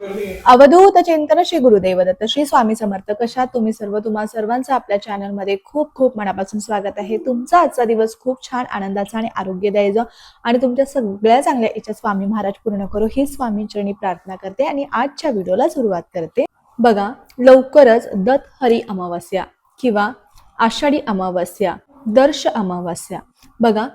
अवधूत चिंतन श्री गुरुदेव दत्त श्री स्वामी समर्थ कशा तुम्ही सर्व तुम्हा सर्वांचं आपल्या चॅनलमध्ये खूप खूप मनापासून स्वागत आहे. तुमचा आजचा दिवस खूप छान आनंदाचा आणि आरोग्यदायी जो आणि तुमच्या सगळ्या चांगल्या इच्छा स्वामी महाराज पूर्ण करू ही स्वामींचरणी प्रार्थना करते आणि आजच्या व्हिडिओला सुरुवात करते. बघा लवकरच दत्त हरी अमावस्या किंवा आषाढी अमावस्या दर्श अमावस्या. बघा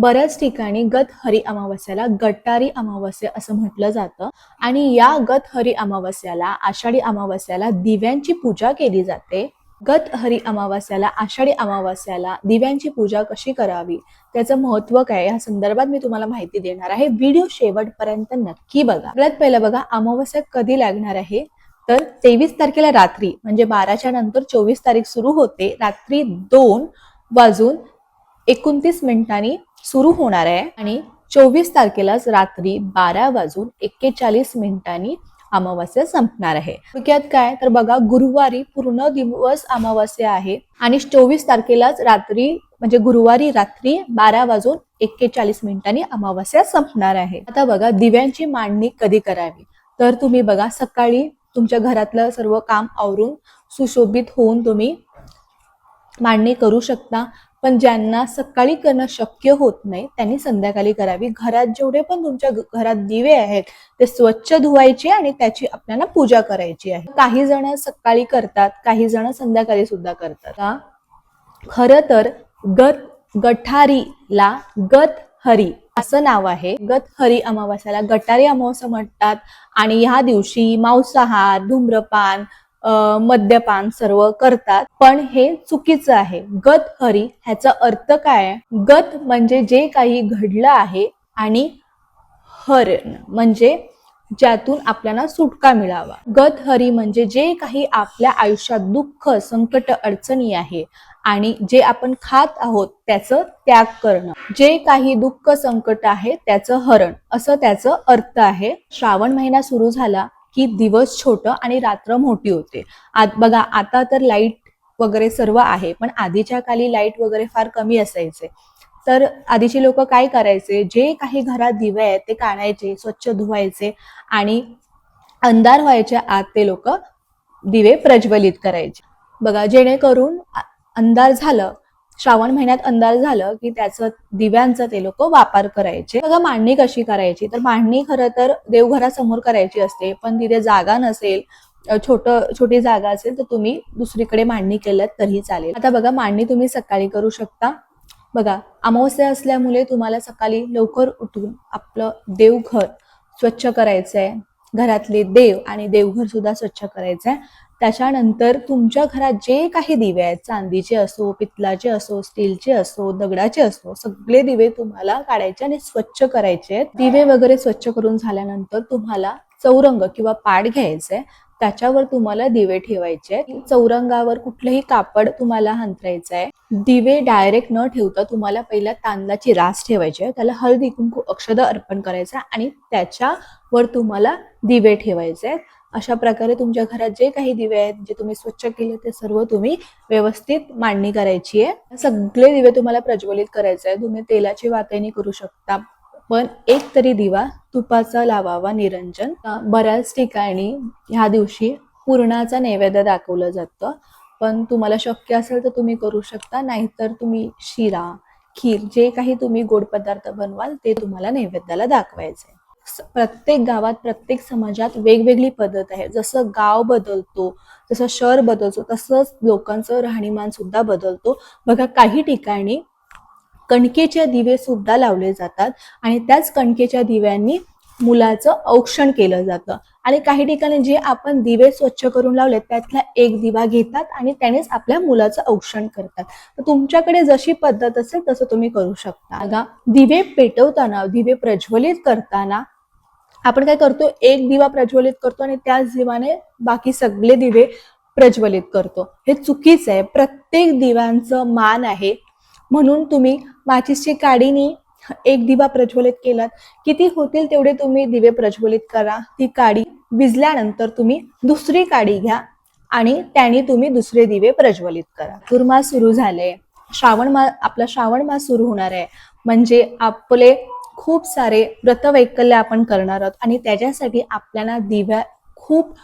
बऱ्याच ठिकाणी गत हरी अमावस्याला गटारी अमावस्या असं म्हटलं जातं. आणि या गत हरी अमावस्याला आषाढी अमावस्याला दिव्यांची पूजा केली जाते. गत हरी अमावस्याला आषाढी अमावस्याला दिव्यांची पूजा कशी करावी? त्याचं महत्त्व काय? या संदर्भात मी तुम्हाला माहिती देणार आहे. व्हिडिओ शेवटपर्यंत नक्की बघा. सगळ्यात पहिलं बघा अमावस्या कधी लागणार आहे? तर तेवीस तारखेला रात्री म्हणजे बाराच्या नंतर चोवीस तारीख सुरू होते. रात्री दोन वाजून एकोणतीस मिनिटांनी सुरू होणार आहे आणि चोवीस तारखेलाच रात्री बारा वाजून एक्केचाळीस मिनिटांनी अमावास्या संपणार आहे. थोडक्यात काय? तर बघा गुरुवारी पूर्ण दिवस अमावस्या आहे आणि चोवीस तारखेलाच रात्री म्हणजे गुरुवारी रात्री बारा वाजून एक्केचाळीस मिनिटांनी अमावास्या संपणार आहे. आता बघा दिव्यांची मांडणी कधी करावी? तर तुम्ही बघा सकाळी तुमच्या घरातलं सर्व काम आवरून सुशोभित होऊन तुम्ही मांडणी करू शकता. पण ज्यांना सकाळी करणं शक्य होत नाही त्यांनी संध्याकाळी करावी. घरात जेवढे पण तुमच्या घरात दिवे आहेत ते स्वच्छ धुवायचे आणि त्याची आपल्याला पूजा करायची आहे. काही जण सकाळी करतात काही जण संध्याकाळी सुद्धा करतात. खर खरं तर गत गठारीला गत हरी असं नाव आहे. गत हरी अमावास्याला गटारी अमावस्या म्हणतात. आणि ह्या दिवशी मांसाहार धूम्रपान मद्यपान सर्व करतात. पण हे चुकीचं आहे. गत हरी ह्याचा अर्थ काय गत म्हणजे जे काही घडलं आहे आणि हरण म्हणजे ज्यातून आपल्याला सुटका मिळावा. गत हरी म्हणजे जे काही आपल्या आयुष्यात दुःख संकट अडचणी आहे आणि जे आपण खात आहोत त्याचं त्याग करणं. जे काही दुःख संकट आहे त्याचं हरण. असं त्याचं अर्थ आहे. श्रावण महिना सुरू झाला की दिवस छोट आणि रात्र मोठी होते. आत बघा आता तर लाइट वगैरे सर्व आहे पण आधीच्या काली लाइट वगैरे फार कमी असायचे. तर आधीचे लोक काय करायचे? जे काही घरात दिवे आहेत ते काढायचे स्वच्छ धुवायचे आणि अंधार व्हायच्या आत ते लोक दिवे प्रज्वलित करायचे. बघा जेणेकरून अंधार झालं श्रावण महिन्यात अंधार झालं की त्याचं दिव्यांचा ते लोक वापर करायचे. बघा मांडणी कशी करायची? तर मांडणी खरं तर देवघरासमोर करायची असते पण तिथे जागा नसेल छोट छोटी जागा असेल तर तुम्ही दुसरीकडे मांडणी केलं तरी चालेल. आता बघा मांडणी तुम्ही सकाळी करू शकता. बघा अमावस्या असल्यामुळे तुम्हाला सकाळी लवकर उठून आपलं देवघर स्वच्छ करायचंय. घरातले देव आणि देवघर सुद्धा स्वच्छ करायचंय. त्याच्यानंतर तुमच्या घरात जे काही दिवे आहेत चांदीचे असो पितलाचे असो स्टीलचे असो दगडाचे असो सगळे दिवे तुम्हाला काढायचे आणि स्वच्छ करायचे आहेत. दिवे वगैरे स्वच्छ करून झाल्यानंतर तुम्हाला चौरंग किंवा पाठ घ्यायचंय. त्याच्यावर तुम्हाला दिवे ठेवायचे चौरंगावर कुठलंही कापड तुम्हाला हंतरायचं आहे. दिवे डायरेक्ट न ठेवता तुम्हाला पहिला तांदळाची रास ठेवायची आहे. त्याला हळदी कुंकू अक्षद अर्पण करायचं आहे आणि त्याच्यावर तुम्हाला दिवे ठेवायचे आहेत. अशा प्रकारे तुमच्या घरात जे काही दिवे आहेत जे तुम्ही स्वच्छ केले ते सर्व तुम्ही व्यवस्थित मांडणी करायची आहे. सगळे दिवे तुम्हाला प्रज्वलित करायचे आहे तुम्ही तेलाची वातायनी करू शकता. पण एक तरी दिवा तुपाचा लावावा निरंजन. बऱ्याच ठिकाणी ह्या दिवशी पूर्णाचा नैवेद्य दाखवलं जातं. पण तुम्हाला शक्य असेल तर तुम्ही करू शकता नाहीतर तुम्ही शिरा खीर जे काही तुम्ही गोड पदार्थ बनवाल ते तुम्हाला नैवेद्याला दाखवायचे प्रत्येक गावात प्रत्येक समाजात वेगवेगळी पद्धत आहे. जसं गाव बदलतो जसं शहर बदलतो तसंच लोकांचं राहणीमान सुद्धा बदलतो. बघा काही ठिकाणी कणकेचे दिवे सुद्धा लावले जातात. आणि त्याच कणकेच्या दिव्यांनी मुलाचं औक्षण केलं जातं. आणि काही ठिकाणी जे आपण दिवे स्वच्छ करून लावले त्यातला एक दिवा घेतात आणि त्यानेच आपल्या मुलाचं औक्षण करतात. तर तुमच्याकडे जशी पद्धत असेल तसं तुम्ही करू शकता. बघा दिवे पेटवताना दिवे प्रज्वलित करताना आपण काय करतो? एक दिवा प्रज्वलित करतो आणि त्याच दिवाने बाकी सगळे दिवे प्रज्वलित करतो. हे चुकीचं आहे. प्रत्येक दिव्यांचं मान आहे. म्हणून तुम्ही माचीसची काडीनी एक दिवा प्रज्वलित केलात. किती होतील तेवढे तुम्ही दिवे प्रज्वलित करा. ती काडी भिजल्यानंतर तुम्ही दुसरी काडी घ्या आणि त्याने तुम्ही दुसरे दिवे प्रज्वलित करा. धनुर्मास सुरू झाले. श्रावण मास आपला श्रावण मास सुरू होणार आहे. म्हणजे आपले खूप सारे व्रतवैकल्य आपण करणार आहोत आणि त्याच्यासाठी आपल्याला दिव्या खूप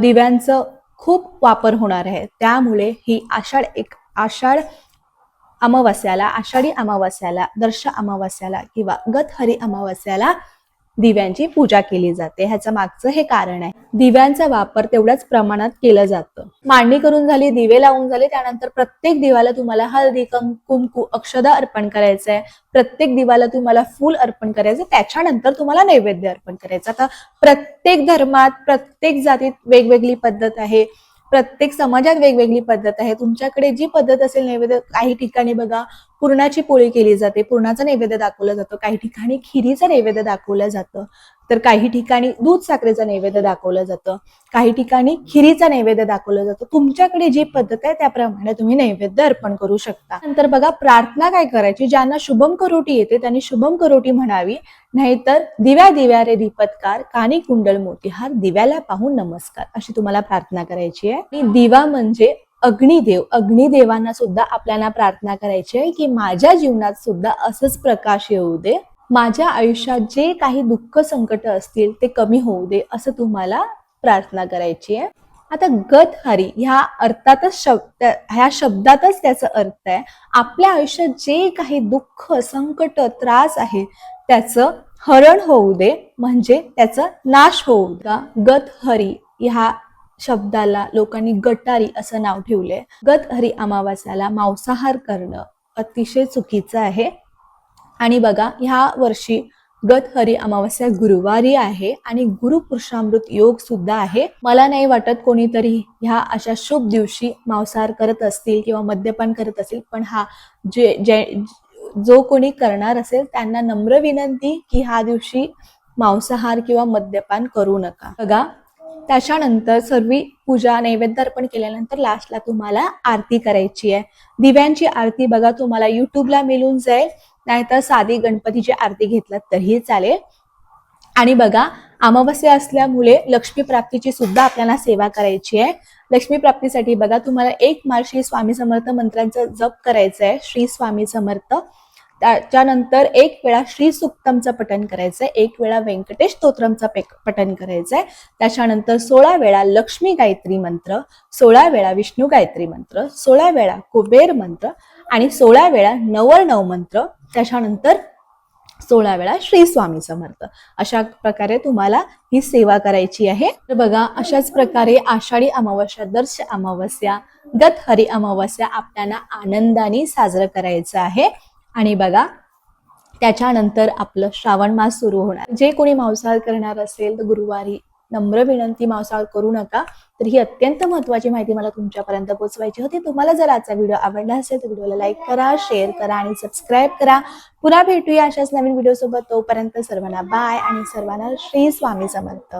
दिव्यांचं खूप वापर होणार आहे. त्यामुळे ही आषाढ एक आषाढ अमावस्याला आषाढी अमावस्याला दर्श अमावस्याला किंवा गतहरी अमावस्याला दिव्यांची पूजा केली जाते. ह्याचं मागचं हे कारण आहे. दिव्यांचा वापर तेवढ्याच प्रमाणात केलं जातं. मांडणी करून झाली दिवे लावून झाले त्यानंतर प्रत्येक दिवाला तुम्हाला हळदी कुंकू अक्षदा अर्पण करायचं आहे. प्रत्येक दिवाला तुम्हाला फूल अर्पण करायचं त्याच्यानंतर तुम्हाला नैवेद्य अर्पण करायचं आता प्रत्येक धर्मात प्रत्येक जातीत वेगवेगळी पद्धत आहे. प्रत्येक समाजात वेगवेगळी पद्धत आहे. तुमच्याकडे जी पद्धत असेल नैवेद्य काही ठिकाणी बघा पुरणाची पोळी केली जाते पुरणाचा नैवेद्य दाखवलं जातं काही ठिकाणी खिरीचं नैवेद्य दाखवलं जातं तर काही ठिकाणी दूध साखरेचं नैवेद्य दाखवलं जातं काही ठिकाणी खिरीचा नैवेद्य दाखवलं जातं. तुमच्याकडे जी पद्धत आहे त्याप्रमाणे तुम्ही नैवेद्य अर्पण करू शकता. नंतर बघा प्रार्थना काय करायची? ज्यांना शुभम करोटी येते त्यांनी शुभम करोटी म्हणावी नाहीतर दिव्या दिव्या रे दीपत्कार कानी कुंडल मोतीहार दिव्याला पाहून नमस्कार अशी तुम्हाला प्रार्थना करायची आहे. दिवा म्हणजे अग्निदेव अग्निदेवांना सुद्धा आपल्याला प्रार्थना करायची आहे की माझ्या जीवनात सुद्धा असंच प्रकाश येऊ दे. माझ्या आयुष्यात जे काही दुःख संकट असतील ते कमी होऊ दे असं तुम्हाला प्रार्थना करायची आहे. आता गत हरी ह्या अर्थातच शब्द ह्या शब्दातच त्याचा अर्थ आहे. आपल्या आयुष्यात जे काही दुःख संकट त्रास आहे त्याचं हरण होऊ दे. म्हणजे त्याचा नाश होऊ द्या गत हरी ह्या शब्दाला लोकांनी गटारी असं नाव ठेवलंय. गत हरी अमावास्याला मांसाहार करणं अतिशय चुकीचं आहे. आणि बघा ह्या वर्षी गत हरी अमावस्या गुरुवारी आहे आणि गुरुपुरुषामृत योग सुद्धा आहे. मला नाही वाटत कोणीतरी ह्या अशा शुभ दिवशी मांसाहार करत असतील किंवा मद्यपान करत असतील पण हा जे जे जो कोणी करणार असेल त्यांना नम्र विनंती की ह्या दिवशी मांसाहार किंवा मद्यपान करू नका. बघा त्याच्यानंतर सर्व पूजा नैवेद्य अर्पण केल्यानंतर लास्टला तुम्हाला आरती करायची आहे. दिव्यांची आरती बघा तुम्हाला युट्यूबला मिळून जाईल. नाहीतर साधी गणपतीची आरती घेतलात तरीही चालेल. आणि बघा अमावस्या असल्यामुळे लक्ष्मी प्राप्तीची सुद्धा आपल्याला सेवा करायची आहे. लक्ष्मी प्राप्तीसाठी बघा तुम्हाला एक माळ श्री स्वामी समर्थ मंत्रांचा जप करायचं आहे. श्री स्वामी समर्थ त्याच्यानंतर एक वेळा श्री सुक्तमचं पठण करायचंय एक वेळा व्यंकटेश स्तोत्रमचं पठण करायचंय त्याच्यानंतर सोळा वेळा लक्ष्मी गायत्री मंत्र सोळा वेळा विष्णू गायत्री मंत्र सोळा वेळा कुबेर मंत्र आणि सोळा वेळा नवरनव मंत्र त्याच्यानंतर सोळा वेळा श्री स्वामी समर्थ अशा प्रकारे तुम्हाला ही सेवा करायची आहे. तर बघा अशाच प्रकारे आषाढी अमावस्या दर्श अमावस्या गत हरी अमावस्या आपल्याला आनंदाने साजरं करायचं आहे. आणि बघा त्याच्यानंतर आपलं श्रावण मास सुरू होणार. जे कोणी मांसाहार करणार असेल तर गुरुवारी नम्र विनंती मांसाहार करू नका. तर ही अत्यंत महत्वाची माहिती मला तुमच्यापर्यंत पोहोचवायची होती. तुम्हाला जर आजचा व्हिडिओ आवडला असेल तर व्हिडिओला लाईक करा शेअर करा आणि सबस्क्राईब करा. पुन्हा भेटूया अशाच नवीन व्हिडिओ सोबत तोपर्यंत सर्वांना बाय आणि सर्वांना श्री स्वामी समर्थ.